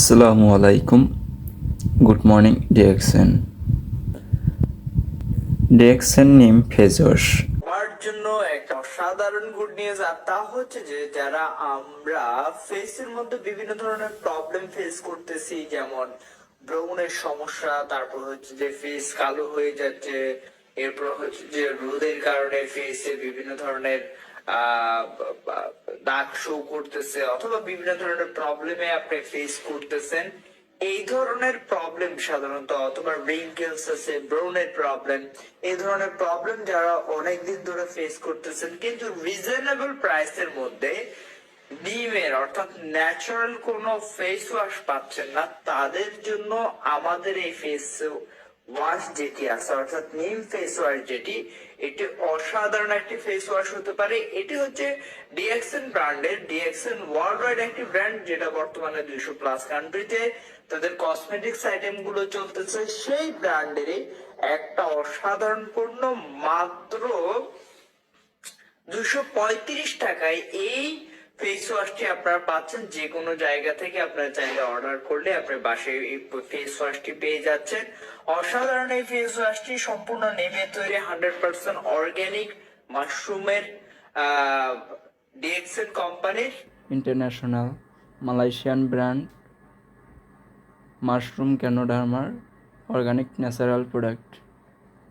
আসসালামু আলাইকুম। Good morning DXN DXN name wash আমার জন্য একটা অসাধারণ গুড নিউজ আর তা হচ্ছে যে যারা আমরা ফেসের মধ্যে বিভিন্ন ধরনের প্রবলেম ফেস করতেছি, যেমন ব্রৌনের সমস্যা, তারপর হচ্ছে যে ফেস কালো হয়ে যাচ্ছে এরপর হচ্ছে যে রোদের কারণে ফেসে বিভিন্ন ধরনের দাগ শো করতেছে অথবা বিভিন্ন ধরনের প্রবলেমে আপনি ফেস করতেছেন, এই ধরনের প্রবলেম সাধারণত অথবা রিঙ্কেলস আছে ব্রৌনের প্রবলেম এই ধরনের প্রবলেম যারা অনেক দিন ধরে ফেস করতেছেন, কিন্তু রিজনেবল প্রাইসের মধ্যে নিমের অর্থাৎ ন্যাচারাল কোনো ফেস ওয়াশ পাচ্ছেন না, তাদের জন্য আমাদের এই ফেস ওয়াশ যেটি আছে, অর্থাৎ নিম ফেস ওয়াশ যেটি এটি অসাধারণ একটি ফেস ওয়াশ হতে পারে। এটি হচ্ছে ডিএক্সএন ব্র্যান্ডের ডিএক্সএন ওয়ার্ল্ড ওয়াইড একটি ব্র্যান্ড যেটা বর্তমানে দুইশো প্লাস কান্ট্রিতে তাদের কসমেটিক্স আইটেমগুলো চলতেছে, সেই ব্র্যান্ডেরই একটা অসাধারণ পণ্য, মাত্র দুশো পঁয়ত্রিশ টাকায়। এই ফেস ওয়াশটি আপনারা পাচ্ছেন যে কোনো জায়গা থেকে আপনারা চাইলে অর্ডার করলে আপনি বাসে এই ফেস ওয়াশটি পেয়ে যাচ্ছেন। অসাধারণ এই ফেস ওয়াশটি সম্পূর্ণ নেমে তৈরি হান্ড্রেড পার্সেন্ট অর্গ্যানিক মাশরুমের ডিএক্সেন কোম্পানির। ইন্টারন্যাশনাল মালয়েশিয়ান ব্র্যান্ড মাশরুম ক্যানোডার্মার অর্গানিক ন্যাচারাল প্রোডাক্ট।